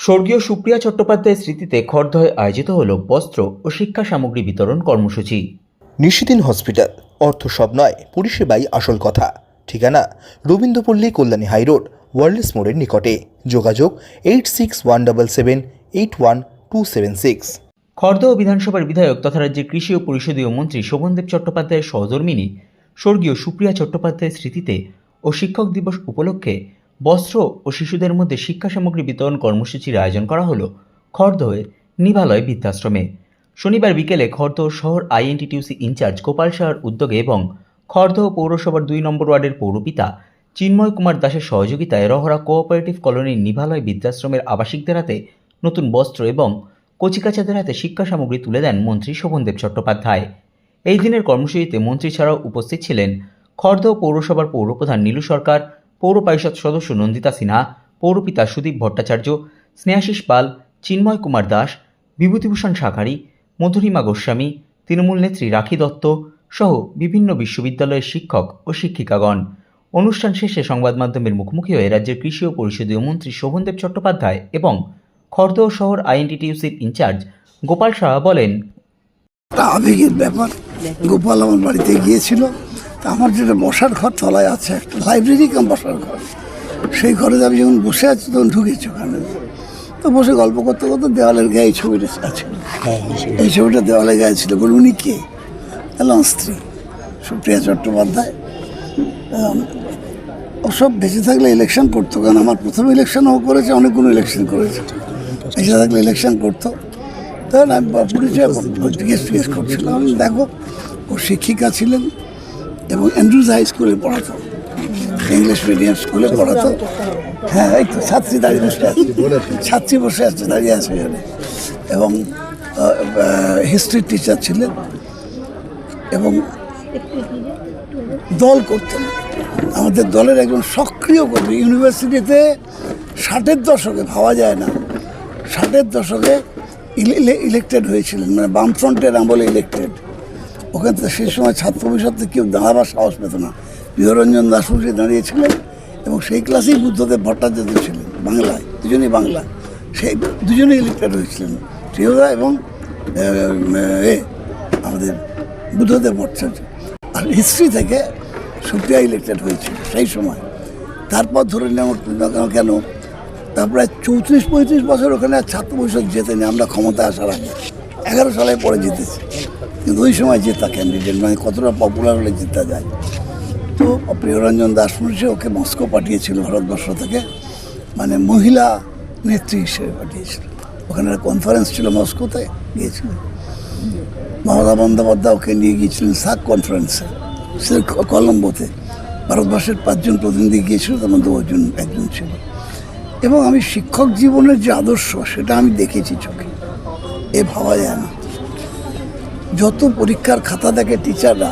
স্বর্গীয় সুপ্রিয়া চট্টোপাধ্যায়ের স্মৃতিতে খড়দহে আয়োজিত হল বস্ত্র ও শিক্ষা সামগ্রী বিতরণ কর্মসূচি। নিশিদিন হসপিটাল অর্থ সব নয় পরিষেবাই আসল কথা। ঠিকানা রবীন্দ্রপল্লী কল্যাণী হাইরোড ওয়ার্ল্ডস মোড়ের নিকটে। যোগাযোগ eight six one double seven eight one two seven six. Khardah বিধানসভার বিধায়ক তথা রাজ্যের কৃষি ও পরিষদীয় মন্ত্রী শোভনদেব চট্টোপাধ্যায়ের সহধর্মিনী স্বর্গীয় সুপ্রিয়া চট্টোপাধ্যায়ের স্মৃতিতে ও শিক্ষক দিবস উপলক্ষে বস্ত্র ও শিশুদের মধ্যে শিক্ষা সামগ্রী বিতরণ কর্মসূচির আয়োজন করা হলো খড়দহে নিভালয় বৃদ্ধাশ্রমে। শনিবার বিকেলে খড়দহ শহর আইএনটিটিউসি ইনচার্জ গোপাল সাহার উদ্যোগে এবং খড়দহ পৌরসভার দুই নম্বর ওয়ার্ডের পৌরপিতা চিন্ময় কুমার দাসের সহযোগিতায় রহরা কোঅপারেটিভ কলোনির নিভালয় বৃদ্ধাশ্রমের আবাসিকদের হাতে নতুন বস্ত্র এবং কচিকাচাদের হাতে শিক্ষা সামগ্রী তুলে দেন মন্ত্রী শোভনদেব চট্টোপাধ্যায়। এই দিনের কর্মসূচিতে মন্ত্রী ছাড়াও উপস্থিত ছিলেন খড়দহ পৌরসভার পৌরপ্রধান নীলু সরকার পৌর পরিষদ সদস্য নন্দিতা সিনহা, পৌরপিতা সুদীপ ভট্টাচার্য, স্নেহাশিস পাল, চিন্ময় কুমার দাস, বিভূতিভূষণ শাখারি, মধুরিমা গোস্বামী, তৃণমূল নেত্রী রাখি দত্ত সহ বিভিন্ন বিশ্ববিদ্যালয়ের শিক্ষক ও শিক্ষিকাগণ। অনুষ্ঠান শেষে সংবাদ মাধ্যমের মুখোমুখি হয়ে রাজ্যের কৃষি ও পরিষদীয় মন্ত্রী শোভনদেব চট্টোপাধ্যায় এবং খড়দহ শহর আইএনটিটিউসির ইনচার্জ গোপাল সাহা বলেন আবেগের ব্যাপার। গোপাল আমার বাড়িতে গিয়েছিল। তা আমার যেটা বসার ঘর তলায় আছে একটা লাইব্রেরি কাম বসার ঘর। সেই ঘরে আমি যখন বসে আছি তখন ঢুকেছি ওখানে। তো বসে গল্প করতে করতে দেওয়ালের গায়ে এই ছবিটা আছে এই ছবিটা দেওয়ালে গায়ে ছিল বলে উনি কে? এলাম স্ত্রী সুপ্রিয়া চট্টোপাধ্যায়। ওসব বেঁচে থাকলে ইলেকশন করতো কারণ আমার প্রথম ইলেকশনও করেছে অনেকগুলো ইলেকশন করেছে। বেঁচে থাকলে ইলেকশন করতো। তখন আমি পরিচয় জিজ্ঞেস জিজ্ঞেস করছিলাম দেখো ও শিক্ষিকা ছিলেন এবং অ্যান্ড্রুজ হাই স্কুলে পড়াতো। ইংলিশ মিডিয়াম স্কুলে পড়াতো। হ্যাঁ এই তো ছাত্রী দাঁড়িয়ে বসে আছে। ছাত্রী বসে আছে দাঁড়িয়ে আছে এখানে। এবং হিস্ট্রির টিচার ছিলেন। এবং দল করতেন। আমাদের দলের একজন সক্রিয় কর্মী। ইউনিভার্সিটিতে ষাটের দশকে ভাবা যায় না। ষাটের দশকে ইলেক্টেড হয়েছিলেন। মানে বামফ্রন্টের আমলে ইলেক্টেড ওখান থেকে সেই সময় ছাত্র পরিষদে কেউ দাঁড়াবার সাহস পেত না। বিহরঞ্জন দাসবসী দাঁড়িয়েছিলেন এবং সেই ক্লাসেই বুদ্ধদেব ভট্টাচার্য ছিলেন, বাংলায়, দুজনেই বাংলা। সেই দুজনেই ইলেক্টেড হয়েছিলেন প্রিয়দা এবং, এ আমাদের বুদ্ধদেব ভট্টাচার্য। আর হিস্ট্রি থেকে সুপ্রিয়া ইলেক্টেড হয়েছিল সেই সময়। তারপর ধরে নেওয়া কেন তারপরে চৌত্রিশ পঁয়ত্রিশ বছর ওখানে ছাত্র পরিষদ জেতেনি আমরা ক্ষমতা আসার আগে। এগারো সালে পরে জিতেছি। কিন্তু ওই সময় জেতা ক্যান্ডিডেট মানে কতটা পপুলার হলে জিতা যায়। তো প্রিয়রঞ্জন দাস মুন্সি ওকে মস্কো পাঠিয়েছিল ভারতবর্ষ থেকে। মানে মহিলা নেত্রী হিসেবে পাঠিয়েছিল। ওখানে একটা কনফারেন্স ছিল মস্কোতে, গিয়েছিল। মমতা বন্দ্যোপাধ্যায় ওকে নিয়ে গিয়েছিলেন সাক কনফারেন্সে সে কলম্বোতে। ভারতবর্ষের পাঁচজন প্রতিনিধি গিয়েছিল, তার মধ্যে ওজন একজন ছিল। এবং আমি শিক্ষক জীবনের যে আদর্শ, সেটা আমি দেখেছি চোখে। এ ভাবা যায় না। যত পরীক্ষার খাতা দেখে টিচাররা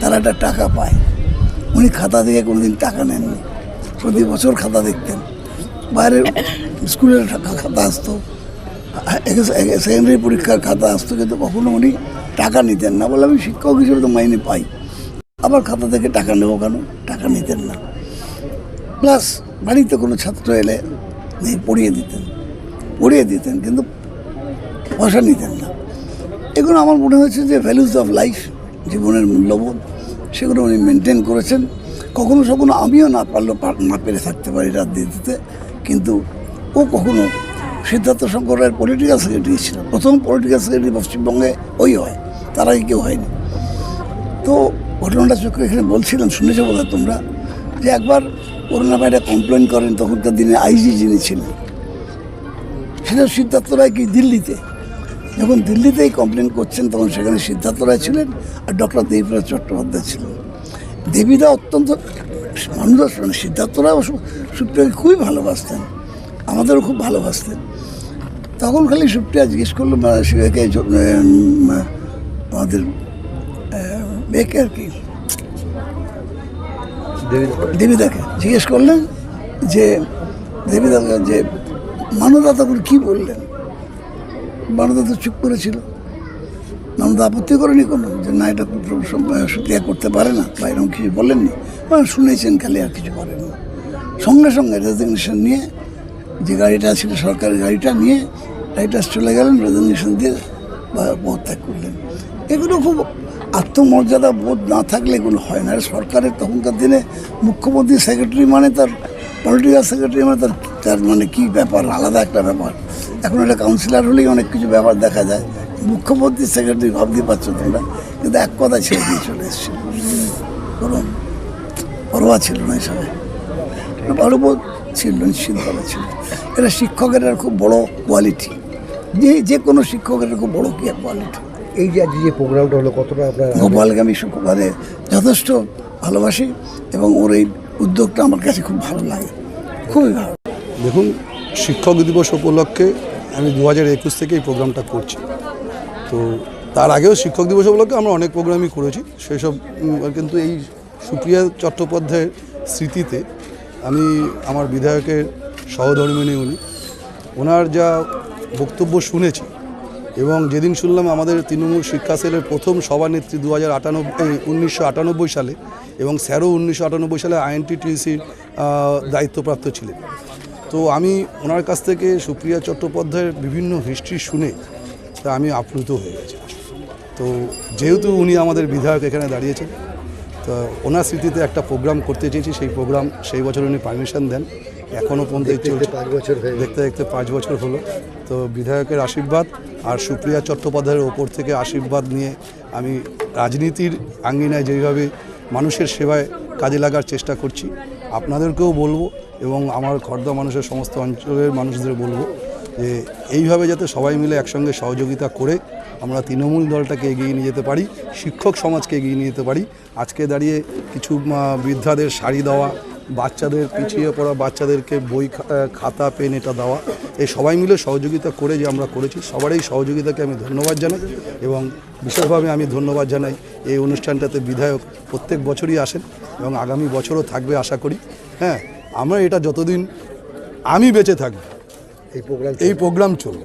তারা একটা টাকা পায়। উনি খাতা দেখে কোনোদিন টাকা নেননি। প্রতি বছর খাতা দেখতেন। বাইরে স্কুলের খাতা আসতো। সেকেন্ডারি পরীক্ষার খাতা আসতো, কিন্তু কখনো উনি টাকা নিতেন না বলে আমি শিক্ষক হিসেবে তো মাইনে পাই। আবার খাতা থেকে টাকা নেব কেন? টাকা নিতেন না। প্লাস বাড়িতে কোনো ছাত্র এলে পড়িয়ে দিতেন। পড়িয়ে দিতেন, কিন্তু পয়সা নিতেন না। এগুলো আমার মনে হয়েছে যে ভ্যালুজ অফ লাইফ জীবনের মূল্যবোধ, সেগুলো উনি মেনটেন করেছেন। কখনো কখনো আমিও না পারলেও না পেরে থাকতে পারি রাত দিতে। কিন্তু ও কখনো সিদ্ধার্থ শঙ্কর রায়ের পলিটিক্যাল সেক্রেটারি ছিল। প্রথম পলিটিক্যাল সেক্রেটারি পশ্চিমবঙ্গে ওই হয়, তার আগে কেউ হয়নি। তো ঘটনাটা চোখে এখানে বলছিলাম, শুনেছো বোধ তোমরা? যে একবার করোনা ভাইরা কমপ্লেন করেন তখনকার দিনে আইজি যিনি ছিলেন, সেটা সিদ্ধার্থ রায় কি দিল্লিতে? যখন দিল্লিতেই কমপ্লেন করছেন তখন সেখানে সিদ্ধার্থ রায় ছিলেন আর ডক্টর দেবীপ্রসাদ চট্টোপাধ্যায় ছিলেন। দেবীরা অত্যন্ত মানুষ মানে সিদ্ধার্থ রায় সুপ্রিয়াকে খুবই ভালোবাসতেন আমাদেরও খুব ভালোবাসতেন। তখন খালি সুপ্রিয়া জিজ্ঞেস করল শিবাকে আমাদের বেকে আর কি? দেবীদাকে? জিজ্ঞেস করলেন যে দেবীদাকে যে মানবদা তখন কী বললেন? মানবদা তো চুপ করেছিল। মানবদা আপত্তি করেনি কোনো, যে না, এটা সুক্রিয়া করতে পারে না, বা এরকম কিছু বলেননি। মানে শুনেছেন খালি আর কিছু করেনি সঙ্গে সঙ্গে রেজিগনেশন নিয়ে যে গাড়িটা ছিল সরকারি গাড়িটা নিয়ে রাইটার্স চলে গেলেন রেজিগনেশন দিয়ে বা পদত্যাগ করলেন। এগুলো খুব আত্মমর্যাদা বোধ না থাকলে এগুলো হয় না। সরকারের তখনকার দিনে মুখ্যমন্ত্রী সেক্রেটারি মানে তার পলিটিক্যাল সেক্রেটারি মানে তার তার মানে কী ব্যাপার? আলাদা একটা ব্যাপার। এখন একটা কাউন্সিলর হলেই অনেক কিছু ব্যাপার দেখা যায়। মুখ্যমন্ত্রী সেক্রেটারি ভাবতে পারছ তোমরা। কিন্তু এক কথা ছেড়ে দিয়ে চলে এসেছিল কোনো পরোয়া ছিল না এসবে। ভালোবোধ ছিল নিশ্চিতভাবে ছিল। এটা শিক্ষকের খুব বড় কোয়ালিটি যে যে কোনো শিক্ষকের খুব বড় কি কোয়ালিটি এই যে আজকে যে প্রোগ্রামটা হলো কতটা আপনার গোপালকে আমি শুক্রবারে যথেষ্ট ভালোবাসি এবং ওর এই উদ্যোগটা আমার কাছে খুব ভালো লাগে। খুবই ভালো। দেখুন শিক্ষক দিবস উপলক্ষে আমি দু হাজার একুশ থেকে এই প্রোগ্রামটা করছি। তো তার আগেও শিক্ষক দিবস উপলক্ষে আমরা অনেক প্রোগ্রামই করেছি। সেই সব কিন্তু এই সুপ্রিয়া চট্টোপাধ্যায়ের স্মৃতিতে আমি আমার বিধায়কের সহধর্মিনী উনি, ওনার যা বক্তব্য শুনেছি এবং যেদিন শুনলাম আমাদের তৃণমূল শিক্ষা সেলের প্রথম সভানেত্রী দু হাজার আটানব্বই উনিশশো আটানব্বই সালে এবং স্যারও উনিশশো আটানব্বই সালে আইএনটিটিসির দায়িত্বপ্রাপ্ত ছিলেন। তো আমি ওনার কাছ থেকে সুপ্রিয়া চট্টোপাধ্যায়ের বিভিন্ন হিস্ট্রি শুনে তা আমি আপ্লুত হয়ে গেছি। তো যেহেতু উনি আমাদের বিধায়ক এখানে দাঁড়িয়েছেন তো ওনার স্মৃতিতে একটা প্রোগ্রাম করতে চেয়েছি। সেই প্রোগ্রাম সেই বছর উনি পারমিশন দেন। এখনও পর্যন্ত চলছে। পাঁচ বছর দেখতে দেখতে পাঁচ বছর হলো। তো বিধায়কের আশীর্বাদ আর সুপ্রিয়া চট্টোপাধ্যায়ের ওপর থেকে আশীর্বাদ নিয়ে আমি রাজনীতির আঙ্গিনায় যেভাবে মানুষের সেবায় কাজে লাগার চেষ্টা করছি আপনাদেরকেও বলব এবং আমার খর্দা মানুষের সমস্ত অঞ্চলের মানুষদের বলব যে এইভাবে যাতে সবাই মিলে একসঙ্গে সহযোগিতা করে আমরা তৃণমূল দলটাকে এগিয়ে নিয়ে যেতে পারি, শিক্ষক সমাজকে এগিয়ে নিয়ে যেতে পারি। আজকে দাঁড়িয়ে কিছু বৃদ্ধাদের শাড়ি দেওয়া বাচ্চাদের পিছিয়ে পড়া বাচ্চাদেরকে বই খাতা পেন এটা দেওয়া। এই সবাই মিলে সহযোগিতা করে যে আমরা করেছি সবার এই সহযোগিতাকে আমি ধন্যবাদ জানাই এবং বিশেষভাবে আমি ধন্যবাদ জানাই এই অনুষ্ঠানটাতে বিধায়ক প্রত্যেক বছরই আসেন এবং আগামী বছরও থাকবে আশা করি। হ্যাঁ আমরা এটা যতদিন আমি বেঁচে থাকব এই প্রোগ্রাম এই প্রোগ্রাম চলবে।